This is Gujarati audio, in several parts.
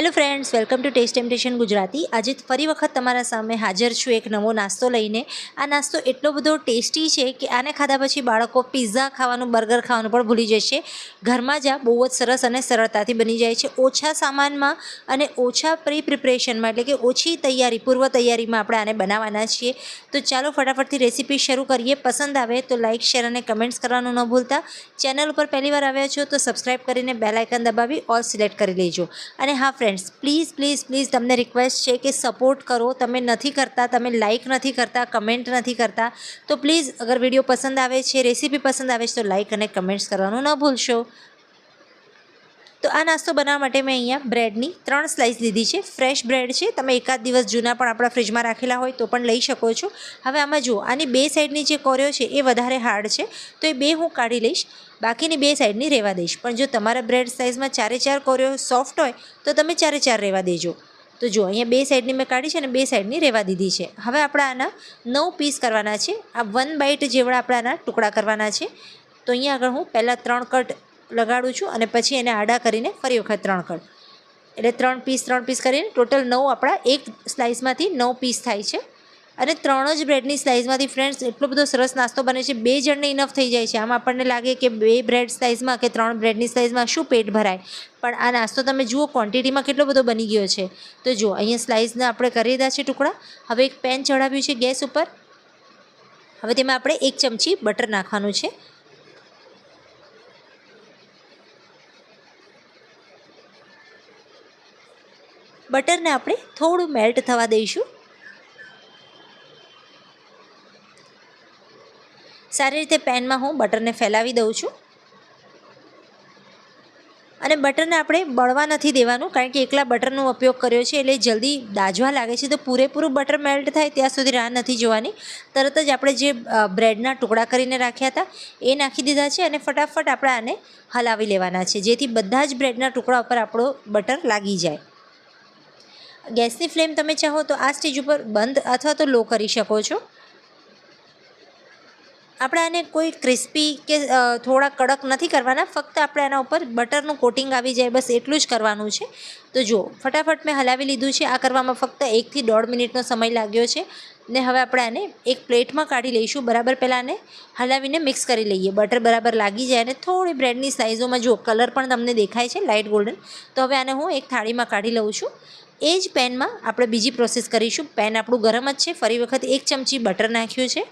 Hello friends welcome to taste temptation Gujarati આજે ફરી વખત તમારા સામે હાજર છું એક નવો નાસ્તો લઈને. આ નાસ્તો એટલો બધો ટેસ્ટી છે કે આને ખાધા પછી બાળકો પિઝા ખાવાનું બર્ગર ખાવાનું પણ ભૂલી જશે. ઘરમાં જ આ બહુ જ સરસ અને સરળતાથી બની જાય છે. ઓછા સામાનમાં અને ઓછા પ્રી પ્રિપરેશનમાં એટલે કે ઓછી તૈયારી, પૂર્વ તૈયારીમાં આપણે આને બનાવવાના છીએ. તો ચાલો ફટાફટથી રેસીપી શરૂ કરીએ. પસંદ આવે તો લાઇક શેર અને કમેન્ટ્સ કરવાનું ન ભૂલતા. ચેનલ ઉપર પહેલીવાર આવ્યા છો તો સબસ્ક્રાઈબ કરીને બેલ આઇકન દબાવી ઓલ સિલેક્ટ કરી લેજો. અને હા ફ્રેન્ડ્સ પ્લીઝ પ્લીઝ પ્લીઝ તમને રિક્વેસ્ટ છે કે સપોર્ટ કરો. તમે નથી કરતા, તમે લાઇક નથી કરતા કમેન્ટ નથી કરતા. તો પ્લીઝ અગર વીડિયો પસંદ આવે છે રેસીપી પસંદ આવે છે, તો લાઇક અને કમેન્ટ્સ કરવાનું ન ભૂલશો. તો આ નાસ્તો બનાવવા માટે મેં અહીંયા બ્રેડની ત્રણ સ્લાઇસ લીધી છે. ફ્રેશ બ્રેડ છે. તમે એકાદ દિવસ જૂના પણ આપણા ફ્રીજમાં રાખેલા હોય તો પણ લઈ શકો છો. હવે આમાં જુઓ, આની બે સાઈડની જે કોર્યો છે એ વધારે હાર્ડ છે. તો એ બે હું કાઢી લઈશ. બાકીની બે સાઈડની રહેવા દઈશ. પણ જો તમારા બ્રેડ સાઇઝમાં ચારે ચાર કોર્યો સોફ્ટ હોય, તો તમે ચારે ચાર રહેવા દેજો. તો જો અહીંયા બે સાઈડની મેં કાઢી છે અને બે સાઈડની રહેવા દીધી છે. હવે આપણે આના નવ પીસ કરવાના છે. આ વન બાઇટ જેવડા આપણે આના ટુકડા કરવાના છે. તો અહીંયા આગળ હું પહેલાં ત્રણ કટ લગાડું છું અને પછી એને આડા કરીને ફરી વખત ત્રણ કળ. એટલે ત્રણ પીસ ત્રણ પીસ કરીને ટોટલ નવ આપણા એક સ્લાઇસમાંથી નવ પીસ થાય છે. અને ત્રણ જ બ્રેડની સ્લાઇસમાંથી ફ્રેન્ડ્સ એટલો બધો સરસ નાસ્તો બને છે, બે જણને ઇનફ થઈ જાય છે. આમ આપણને લાગે કે બે બ્રેડ સ્લાઇસમાં કે ત્રણ બ્રેડની સ્લાઇસમાં શું પેટ ભરાય? પણ આ નાસ્તો તમે જુઓ ક્વોન્ટિટીમાં કેટલો બધો બની ગયો છે. તો જુઓ, અહીંયા સ્લાઇસને આપણે કરી દીધા છે ટુકડા. હવે એક પેન ચડાવ્યું છે ગેસ ઉપર. હવે તેમાં આપણે એક ચમચી બટર નાખવાનું છે. બટરને આપણે થોડું મેલ્ટ થવા દઈશું. સારી રીતે પેનમાં હું બટરને ફેલાવી દઉં છું. અને બટરને આપણે બળવા નથી દેવાનું, કારણ કે એકલા બટરનો ઉપયોગ કર્યો છે, એટલે જલ્દી દાજવા લાગે છે, તો પૂરેપૂરું બટર મેલ્ટ થાય ત્યાં સુધી રાહ નથી જોવાની. તરત જ આપણે જે બ્રેડના ટુકડા કરીને રાખ્યા હતા, એ નાખી દીધા છે અને ફટાફટ આપણે આને હલાવી લેવાના છે, જેથી બધા જ બ્રેડના ટુકડા ઉપર આપણો બટર લાગી જાય. ગેસની ફ્લેમ તમે ચાહો તો આ સ્ટેજ ઉપર બંધ અથવા તો લો કરી શકો છો. આપણે આને કોઈ ક્રિસ્પી કે થોડા કડક નથી કરવાના, ફક્ત આપણે આના ઉપર બટરનું કોટિંગ આવી જાય, બસ એટલું જ કરવાનું છે. તો જુઓ, ફટાફટ મેં હલાવી લીધું છે, આ કરવામાં ફક્ત એકથી દોઢ મિનિટનો સમય લાગ્યો છે. ને હવે આપણે આને એક પ્લેટમાં કાઢી લઈશું, બરાબર પહેલાં આને હલાવીને મિક્સ કરી લઈએ. બટર બરાબર લાગી જાય અને થોડી બ્રેડની સાઇઝોમાં જુઓ, કલર પણ તમને દેખાય છે, લાઇટ ગોલ્ડન. તો હવે આને હું એક થાળીમાં કાઢી લઉં છું. એ જ પેનમાં આપણે બીજી પ્રોસેસ કરીશું. પેન આપણું ગરમ જ છે. ફરી વખત એક ચમચી બટર નાખ્યું છે.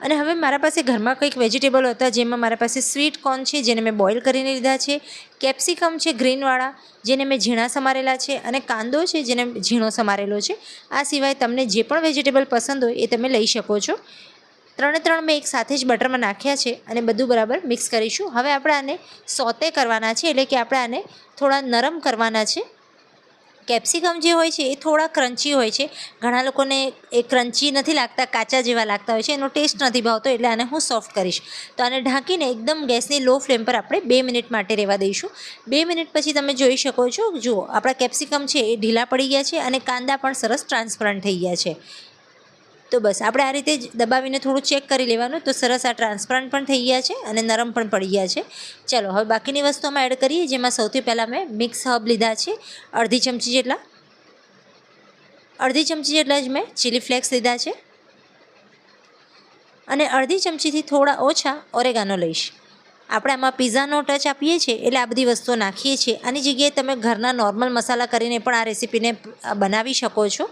અને હવે મારા પાસે ઘરમાં કંઈક વેજીટેબલ હતા જેમાં મારા પાસે સ્વીટ કોર્ન છે, જેને મેં બોઇલ કરીને લીધા છે. કેપ્સિકમ છે, ગ્રીનવાળા, જેને મેં ઝીણા સમારેલા છે અને કાંદો છે, જેને ઝીણો સમારેલો છે. આ સિવાય તમને જે પણ વેજીટેબલ પસંદ હોય એ તમે લઈ શકો છો. ત્રણે ત્રણ મેં એક સાથે જ બટરમાં નાખ્યા છે અને બધું બરાબર મિક્સ કરીશું. હવે આપણે આને સોતે કરવાના છે, એટલે કે આપણે આને થોડા નરમ કરવાના છે. કેપ્સિકમ જે હોય છે એ થોડા ક્રન્ચી હોય છે. ઘણા લોકોને એ ક્રન્ચી નથી લાગતા, કાચા જેવા લાગતા હોય છે. એનો ટેસ્ટ નથી ભાવતો એટલે આને હું સોફ્ટ કરીશ. તો આને ઢાંકીને એકદમ ગેસની લો ફ્લેમ પર આપણે બે મિનિટ માટે રહેવા દઈશું. બે મિનિટ પછી તમે જોઈ શકો છો, જુઓ, આપણા કેપ્સિકમ છે એ ઢીલા પડી ગયા છે અને કાંદા પણ સરસ ટ્રાન્સપરન્ટ થઈ ગયા છે. તો બસ. આપણે આ રીતે જ દબાવીને થોડું ચેક કરી લેવાનું. તો સરસ આ ટ્રાન્સપરન્ટ પણ થઈ ગયા છે અને નરમ પણ પડી ગયા છે. ચાલો, હવે બાકીની વસ્તુમાં એડ કરીએ, જેમાં સૌથી પહેલાં મેં મિક્સ હબ લીધા છે. અડધી ચમચી જેટલા. અડધી ચમચી જેટલા જ મેં ચીલી ફ્લેક્સ લીધા છે. અને અડધી ચમચીથી થોડા ઓછા ઓરેગાનો લઈશ. આપણે આમાં પીઝાનો ટચ આપીએ છીએ, એટલે આ બધી વસ્તુઓ નાખીએ છીએ. આની જગ્યાએ તમે ઘરના નોર્મલ મસાલા કરીને પણ આ રેસીપીને બનાવી શકો છો.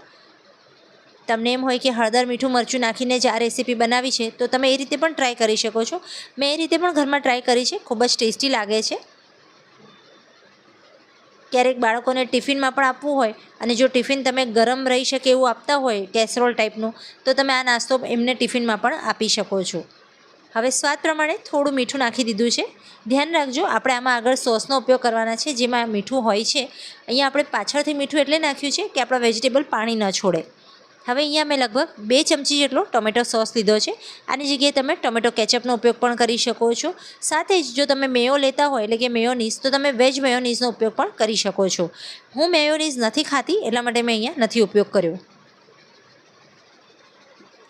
તમને એમ હોય કે હળદર મીઠું મરચું નાખીને જ આ રેસીપી બનાવી છે, તો તમે એ રીતે પણ ટ્રાય કરી શકો છો. મેં એ રીતે પણ ઘરમાં ટ્રાય કરી છે, ખૂબ જ ટેસ્ટી લાગે છે. ક્યારેક બાળકોને ટિફિનમાં પણ આપવું હોય અને જો ટિફિન તમે ગરમ રહી શકે એવું આપતા હોય કેસરોલ ટાઈપનું તો તમે આ નાસ્તો એમને ટિફિનમાં પણ આપી શકો છો. હવે સ્વાદ પ્રમાણે થોડું મીઠું નાખી દીધું છે. ધ્યાન રાખજો, આપણે આમાં આગળ સોસનો ઉપયોગ કરવાના છે, જેમાં મીઠું હોય છે. અહીંયા આપણે પાછળથી મીઠું એટલે નાખ્યું છે કે આપણા વેજીટેબલ પાણી ન છોડે. હવે અહીંયા મેં લગભગ બે ચમચી જેટલો ટોમેટો સોસ લીધો છે. આની જગ્યાએ તમે ટોમેટો કેચઅપનો ઉપયોગ પણ કરી શકો છો. સાથે જ જો તમે મેયો લેતા હોય, એટલે કે મેયોનીઝ, તો તમે વેજ મેયોનીઝનો ઉપયોગ પણ કરી શકો છો. હું મેયોનીઝ નથી ખાતી, એટલા માટે મેં અહીંયા નથી ઉપયોગ કર્યો.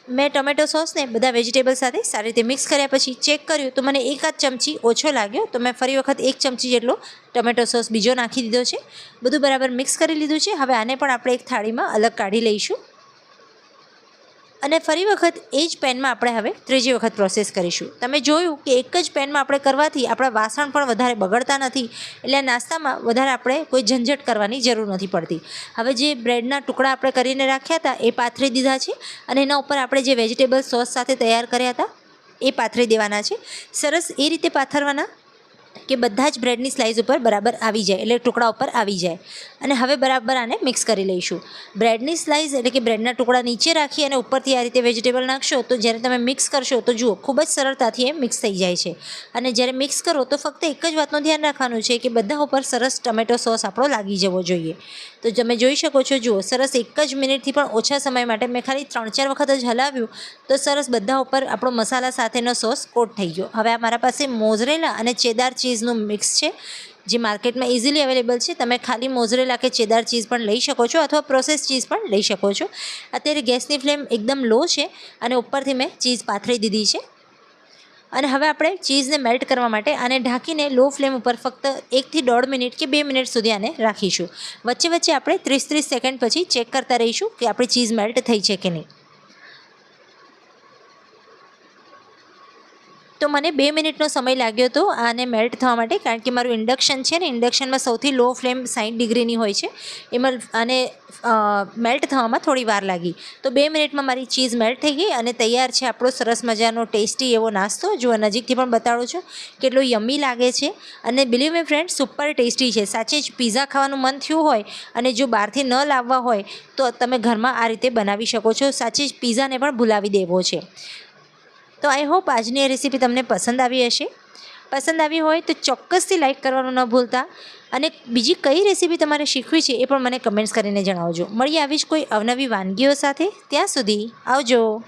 મેં ટોમેટો સોસને બધા વેજીટેબલ સાથે સારી રીતે મિક્સ કર્યા પછી ચેક કર્યું, તો મને એકાદ ચમચી ઓછો લાગ્યો, તો મેં ફરી વખત એક ચમચી જેટલો ટોમેટો સોસ બીજો નાખી દીધો છે. બધું બરાબર મિક્સ કરી લીધું છે. હવે આને પણ આપણે એક થાળીમાં અલગ કાઢી લઈશું. અને ફરી વખત એ જ પેનમાં આપણે હવે ત્રીજી વખત પ્રોસેસ કરીશું. તમે જોયું કે એક જ પેનમાં આપણે કરવાથી આપણા વાસણ પણ વધારે બગડતા નથી, એટલે નાસ્તામાં વધારે આપણે કોઈ ઝંઝટ કરવાની જરૂર નથી પડતી. હવે જે બ્રેડના ટુકડા આપણે કરીને રાખ્યા હતા, એ પાથરી દીધા છે અને એના ઉપર આપણે જે વેજીટેબલ સોસ સાથે તૈયાર કર્યા હતા, એ પાથરી દેવાના છે. સરસ એ રીતે પાથરવાના કે બધા જ બ્રેડની સ્લાઇસ ઉપર બરાબર આવી જાય, એટલે ટુકડા ઉપર આવી જાય. અને હવે બરાબર આને મિક્સ કરી લઈશું. બ્રેડની સ્લાઇસ એટલે કે બ્રેડના ટુકડા નીચે રાખી અને ઉપરથી આ રીતે વેજીટેબલ નાખશો, તો જ્યારે તમે મિક્સ કરશો, તો જુઓ, ખૂબ જ સરળતાથી એ મિક્સ થઈ જાય છે. અને જ્યારે મિક્સ કરો, તો ફક્ત એક જ વાતનું ધ્યાન રાખવાનું છે કે બધા ઉપર સરસ ટમેટો સોસ આપણો લાગી જવો જોઈએ. તો તમે જોઈ શકો છો, જુઓ, સરસ એક જ મિનિટથી પણ ઓછા સમય માટે મેં ખાલી ત્રણ ચાર વખત જ હલાવ્યું, તો સરસ બધા ઉપર આપણો મસાલા સાથેનો સોસ કોટ થઈ ગયો. હવે આ મારા પાસે મોઝરેલા અને ચેદાર ચીઝનું મિક્સ છે, જે માર્કેટમાં ઇઝીલી અવેલેબલ છે. તમે ખાલી મોઝરેલા કે ચેદાર ચીઝ પણ લઈ શકો છો અથવા પ્રોસેસ ચીઝ પણ લઈ શકો છો. અત્યારે ગેસની ફ્લેમ એકદમ લો છે અને ઉપરથી મેં ચીઝ પાથરી દીધી છે. અને હવે આપણે ચીઝને મેલ્ટ કરવા માટે આને ઢાંકીને લો ફ્લેમ ઉપર ફક્ત એકથી દોઢ મિનિટ કે બે મિનિટ સુધી આને રાખીશું. વચ્ચે વચ્ચે આપણે ત્રીસ ત્રીસ સેકન્ડ પછી ચેક કરતા રહીશું કે આપણી ચીઝ મેલ્ટ થઈ છે કે નહીં. તો મને બે મિનિટનો સમય લાગ્યો હતો આને મેલ્ટ થવા માટે કારણ કે મારું ઇન્ડક્શન છે ને ઇન્ડક્શનમાં સૌથી લો ફ્લેમ સાઠ ડિગ્રીની હોય છે. એમાં આને મેલ્ટ થવામાં થોડી વાર લાગી. તો બે મિનિટમાં મારી ચીઝ મેલ્ટ થઈ ગઈ અને તૈયાર છે આપણો સરસ મજાનો ટેસ્ટી એવો નાસ્તો, જો નજીકથી પણ બતાડું છું. કેટલો યમ્મી લાગે છે. અને believe me friend super tasty છે. સાચે જ પીઝા ખાવાનું મન થયું હોય અને જો બહારથી ન લાવવા હોય તો તમે ઘરમાં આ રીતે બનાવી શકો છો. સાચે જ પીઝાને પણ ભૂલાવી દેવો છે. તો આઈ હોપ આજની રેસીપી તમને પસંદ આવી હશે. પસંદ આવી હોય તો ચોક્કસથી લાઇક કરવાનું ન ભૂલતા અને બીજી કઈ રેસીપી તમારે શીખવી છે એ પણ મને કમેન્ટ્સ કરીને જણાવજો. મળીએ આવી જ કોઈ અવનવી વાનગીઓ સાથે. ત્યાં સુધી આવજો.